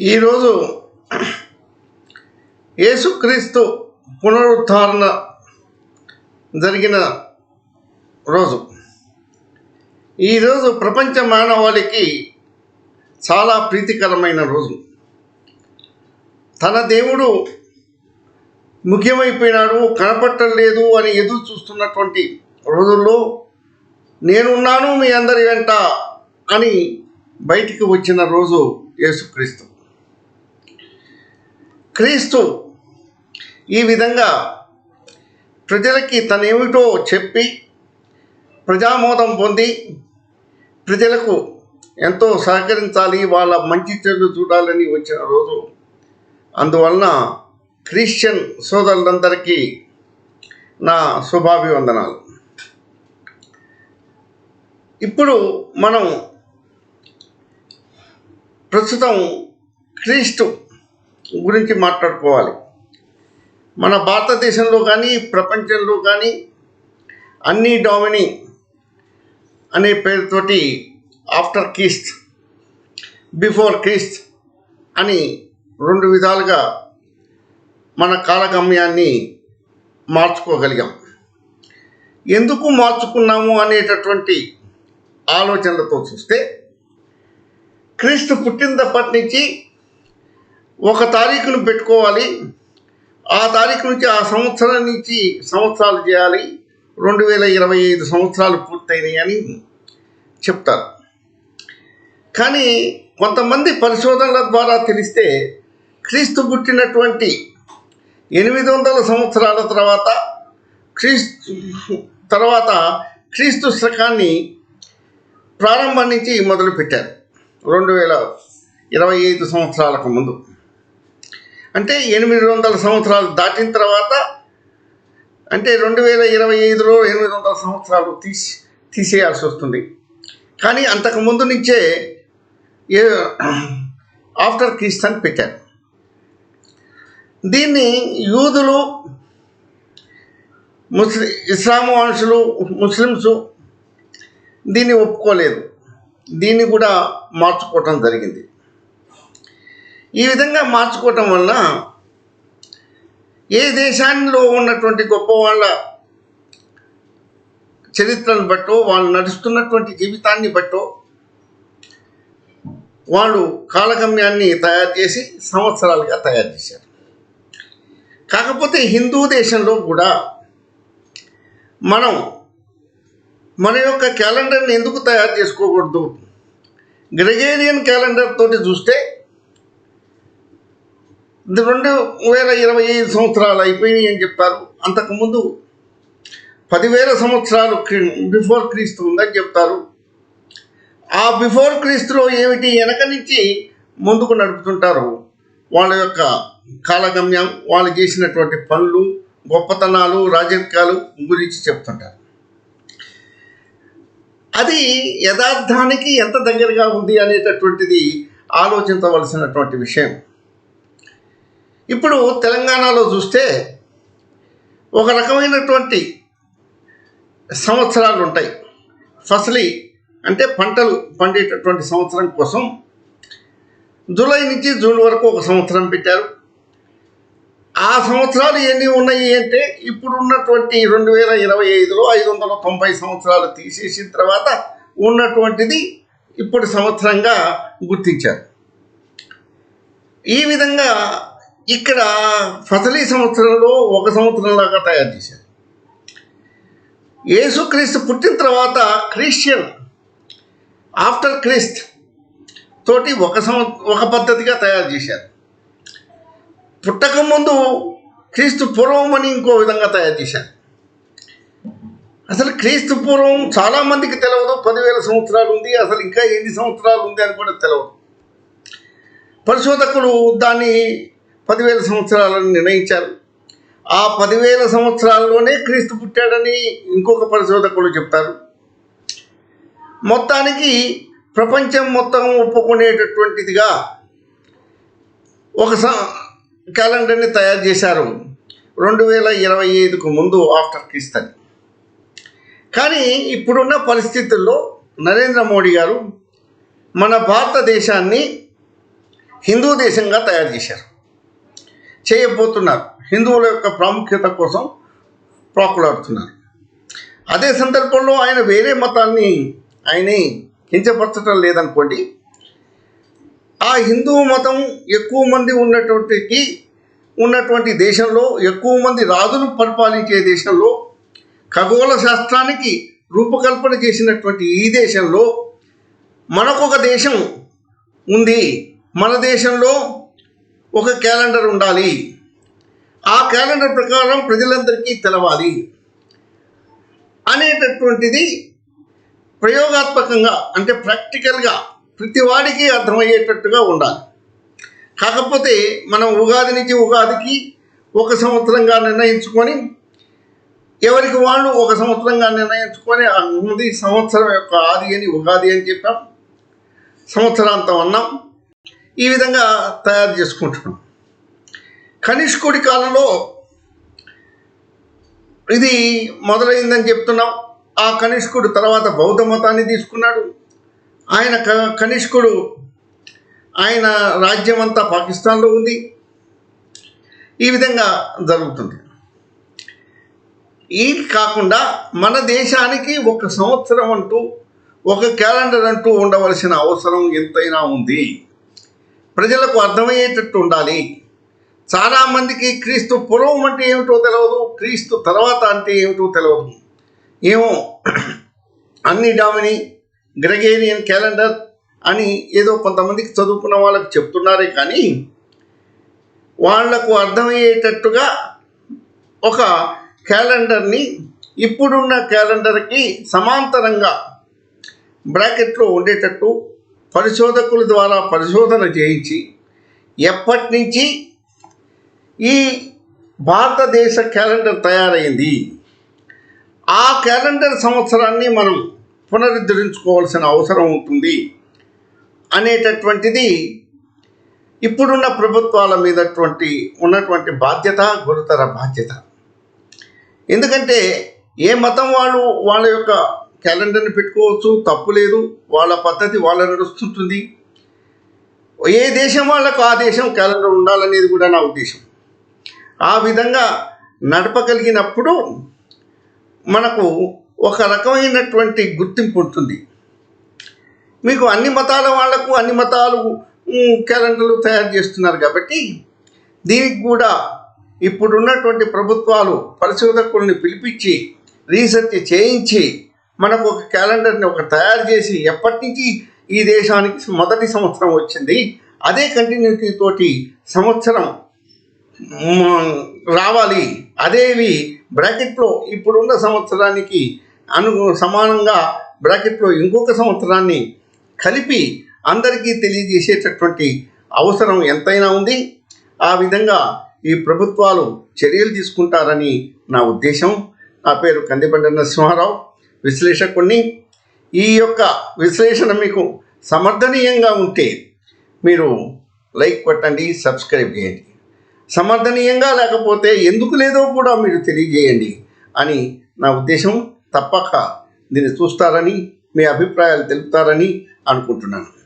ఈరోజు యేసుక్రీస్తు పునరుద్ధారణ జరిగిన రోజు. ఈరోజు ప్రపంచ మానవాళికి చాలా ప్రీతికరమైన రోజు. తన దేవుడు ముఖ్యమైపోయినాడు కనపట్టలేదు అని ఎదురు చూస్తున్నటువంటి రోజుల్లో నేనున్నాను మీ అందరి వెంట అని బయటికి వచ్చిన రోజు యేసుక్రీస్తు. క్రీస్తు ఈ విధంగా ప్రజలకి తనేమిటో చెప్పి ప్రజామోదం పొంది ప్రజలకు ఎంతో సహకరించాలి వాళ్ళ మంచి చెడు చూడాలని వచ్చిన రోజు. అందువలన క్రిస్టియన్ సోదరులందరికీ నా శుభాభివందనాలు. ఇప్పుడు మనం ప్రస్తుతం క్రీస్తు గురించి మాట్లాడుకోవాలి. మన భారతదేశంలో కానీ ప్రపంచంలో కానీ అన్ని డామినీ అనే పేరుతోటి ఆఫ్టర్ క్రీస్ట్ బిఫోర్ క్రీస్ట్ అని రెండు విధాలుగా మన కాలగమ్యాన్ని మార్చుకోగలిగాం. ఎందుకు మార్చుకున్నాము అనేటటువంటి ఆలోచనలతో చూస్తే క్రీస్తు పుట్టినప్పటి నుంచి ఒక తారీఖును పెట్టుకోవాలి. ఆ తారీఖు నుంచి ఆ సంవత్సరం నుంచి సంవత్సరాలు చేయాలి. రెండు వేల ఇరవై ఐదు సంవత్సరాలు పూర్తయినాయి అని చెప్తారు. కానీ కొంతమంది పరిశోధనల ద్వారా తెలిస్తే క్రీస్తు పుట్టినటువంటి ఎనిమిది వందల సంవత్సరాల తర్వాత క్రీస్తు తర్వాత క్రీస్తు శకాన్ని ప్రారంభం నుంచి మొదలుపెట్టారు. రెండు వేల ఇరవై ఐదు సంవత్సరాలకు ముందు. అంటే ఎనిమిది వందల సంవత్సరాలు దాటిన తర్వాత అంటే రెండు వేల ఇరవై ఐదులో ఎనిమిది వందల సంవత్సరాలు తీసి తీసేయాల్సి వస్తుంది. కానీ అంతకు ముందు నుంచే ఏ ఆఫ్టర్ క్రీస్త్ అని పెట్టారు. దీన్ని యూదులు ముస్లిం ఇస్లాం మనుషులు ముస్లిమ్స్ దీన్ని ఒప్పుకోలేదు. దీన్ని కూడా మార్చుకోవటం జరిగింది. ఈ విధంగా మార్చుకోవటం వల్ల ఏ దేశాల్లో ఉన్నటువంటి గొప్ప వాళ్ళ చరిత్రను బట్టో వాళ్ళు నడుస్తున్నటువంటి జీవితాన్ని బట్టో వాళ్ళు కాలగమ్యాన్ని తయారు చేసి సంవత్సరాలుగా తయారు చేశారు. కాకపోతే హిందూ దేశంలో కూడా మనం మన యొక్క క్యాలెండర్ని ఎందుకు తయారు చేసుకోకూడదు? గ్రెగేరియన్ క్యాలెండర్ తోటి చూస్తే రెండు వేల ఇరవై ఐదు సంవత్సరాలు అయిపోయినాయి అని చెప్తారు. అంతకుముందు పదివేల సంవత్సరాలు బిఫోర్ క్రీస్తు ఉందని చెప్తారు. ఆ బిఫోర్ క్రీస్తులో ఏమిటి వెనక నుంచి ముందుకు నడుపుతుంటారు? వాళ్ళ యొక్క కాలగమ్యం వాళ్ళు చేసినటువంటి పనులు గొప్పతనాలు రాజకీయాలు గురించి చెప్తుంటారు. అది యథార్థానికి ఎంత దగ్గరగా ఉంది అనేటటువంటిది ఆలోచించవలసినటువంటి విషయం. ఇప్పుడు తెలంగాణలో చూస్తే ఒక రకమైనటువంటి సంవత్సరాలు ఉంటాయి. ఫసలి అంటే పంటలు పండేటటువంటి సంవత్సరం కోసం జూలై నుంచి జూన్ వరకు ఒక సంవత్సరం పెట్టారు. ఆ సంవత్సరాలు ఎన్ని ఉన్నాయి అంటే ఇప్పుడున్నటువంటి రెండు వేల ఇరవై ఐదులో ఐదు వందల తొంభై సంవత్సరాలు తీసేసిన తర్వాత ఉన్నటువంటిది ఇప్పుడు సంవత్సరంగా గుర్తించారు. ఈ విధంగా ఇక్కడ ఫసలీ సంవత్సరంలో ఒక సంవత్సరంలాగా తయారు చేశారు. యేసుక్రీస్తు పుట్టిన తర్వాత క్రిస్టియన్ ఆఫ్టర్ క్రీస్త్ తోటి ఒక సంవ ఒక పద్ధతిగా తయారు చేశారు. పుట్టక ముందు క్రీస్తు పూర్వం అని ఇంకో విధంగా తయారు చేశారు. అసలు క్రీస్తు పూర్వం చాలామందికి తెలియదు పదివేల సంవత్సరాలు ఉంది అసలు ఇంకా ఎన్ని సంవత్సరాలు ఉంది అని కూడా తెలియదు పరిశోధకులు దాన్ని పదివేల సంవత్సరాలని నిర్ణయించారు. ఆ పదివేల సంవత్సరాల్లోనే క్రీస్తు పుట్టాడని ఇంకొక పరిశోధకులు చెప్తారు. మొత్తానికి ప్రపంచం మొత్తం ఒప్పుకునేటటువంటిదిగా ఒక స- క్యాలెండర్ని తయారు చేశారు. రెండు వేల ఇరవై ఐదుకు ముందు ఆఫ్టర్ క్రీస్త్ అని కానీ ఇప్పుడున్న పరిస్థితుల్లో నరేంద్ర మోడీ గారు మన భారతదేశాన్ని హిందూ దేశంగా తయారు చేశారు. చేయబోతున్నారు. హిందువుల యొక్క ప్రాముఖ్యత కోసం ప్రాకులాడుతున్నారు. అదే సందర్భంలో ఆయన వేరే మతాన్ని ఆయనే కించపరచడం లేదనుకోండి ఆ హిందూ మతం ఎక్కువ మంది ఉన్నటువంటికి ఉన్నటువంటి దేశంలో ఎక్కువ మంది రాజులు పరిపాలించే దేశంలో ఖగోళ శాస్త్రానికి రూపకల్పన చేసినటువంటి ఈ దేశంలో మనకొక దేశం ఉంది. మన దేశంలో ఒక క్యాలెండర్ ఉండాలి. ఆ క్యాలెండర్ ప్రకారం ప్రజలందరికీ తెలవాలి. అనేటటువంటిది ప్రయోగాత్మకంగా అంటే ప్రాక్టికల్గా ప్రతి వాడికి అర్థమయ్యేటట్టుగా ఉండాలి. కాకపోతే మనం ఉగాది నుంచి ఉగాదికి ఒక సంవత్సరంగా నిర్ణయించుకొని ఎవరికి వాళ్ళు ఒక సంవత్సరంగా నిర్ణయించుకొని ఆ సంవత్సరం యొక్క ఆది అని ఉగాది అని చెప్పాం. సంవత్సరాంతం అన్నాం. ఈ విధంగా తయారు చేసుకుంటున్నాం. కనిష్కుడి కాలంలో ఇది మొదలైందని చెప్తున్నాం. ఆ కనిష్కుడు తర్వాత బౌద్ధ మతాన్ని తీసుకున్నాడు. ఆయన క కనిష్కుడు ఆయన రాజ్యం అంతా పాకిస్తాన్లో ఉంది. ఈ విధంగా జరుగుతుంది. ఇది కాకుండా మన దేశానికి ఒక సంవత్సరం అంటూ ఒక క్యాలెండర్ అంటూ ఉండవలసిన అవసరం ఎంతైనా ఉంది. ప్రజలకు అర్థమయ్యేటట్టు ఉండాలి. చాలామందికి క్రీస్తు పూర్వం అంటే ఏమిటో తెలియదు క్రీస్తు తర్వాత అంటే ఏమిటో తెలియదు ఏమో అన్ని డామిని గ్రెగేరియన్ క్యాలెండర్ అని ఏదో కొంతమందికి చదువుకున్న వాళ్ళకి చెప్తున్నారే కానీ వాళ్ళకు అర్థమయ్యేటట్టుగా ఒక క్యాలెండర్ని ఇప్పుడున్న క్యాలెండర్కి సమాంతరంగా బ్రాకెట్లో ఉండేటట్టు పరిశోధకుల ద్వారా పరిశోధన చేయించి ఎప్పటి నుంచి ఈ భారతదేశ క్యాలెండర్ తయారైంది. ఆ క్యాలెండర్ సంవత్సరాన్ని మనం పునరుద్ధరించుకోవాల్సిన అవసరం ఉంటుంది అనేటటువంటిది ఇప్పుడున్న ప్రభుత్వాల మీదటువంటి ఉన్నటువంటి బాధ్యత గురుతర బాధ్యత. ఎందుకంటే ఏ మతం వాళ్ళు వాళ్ళ యొక్క క్యాలెండర్ని పెట్టుకోవచ్చు తప్పు లేదు వాళ్ళ పద్ధతి వాళ్ళ నడుస్తుంటుంది. ఏ దేశం వాళ్ళకు ఆ దేశం క్యాలెండర్ ఉండాలనేది కూడా నా ఉద్దేశం. ఆ విధంగా నడపగలిగినప్పుడు మనకు ఒక రకమైనటువంటి గుర్తింపు ఉంటుంది. మీకు అన్ని మతాల వాళ్ళకు అన్ని మతాలు క్యాలెండర్లు తయారు చేస్తున్నారు కాబట్టి దీనికి కూడా ఇప్పుడున్నటువంటి ప్రభుత్వాలు పరిశోధకుల్ని పిలిపించి రీసెర్చ్ చేయించి మనకు ఒక క్యాలెండర్ని ఒక తయారు చేసి ఎప్పటి నుంచి ఈ దేశానికి మొదటి సంవత్సరం వచ్చింది అదే కంటిన్యూటీ తోటి సంవత్సరం రావాలి అదేవి బ్రాకెట్లో ఇప్పుడున్న సంవత్సరానికి అను సమానంగా బ్రాకెట్లో ఇంకొక సంవత్సరాన్ని కలిపి అందరికీ తెలియజేసేటటువంటి అవసరం ఎంతైనా ఉంది. ఆ విధంగా ఈ ప్రభుత్వాలు చర్యలు తీసుకుంటారని నా ఉద్దేశం. నా పేరు కందిబండ నరసింహారావు. విశ్లేషకుణ్ణి ఈ యొక్క విశ్లేషణ మీకు సమర్థనీయంగా ఉంటే మీరు లైక్ కొట్టండి సబ్స్క్రైబ్ చేయండి. సమర్థనీయంగా లేకపోతే ఎందుకు లేదో కూడా మీరు తెలియజేయండి అని నా ఉద్దేశం. తప్పక దీన్ని చూస్తారని మీ అభిప్రాయాలు తెలుపుతారని అనుకుంటున్నాను.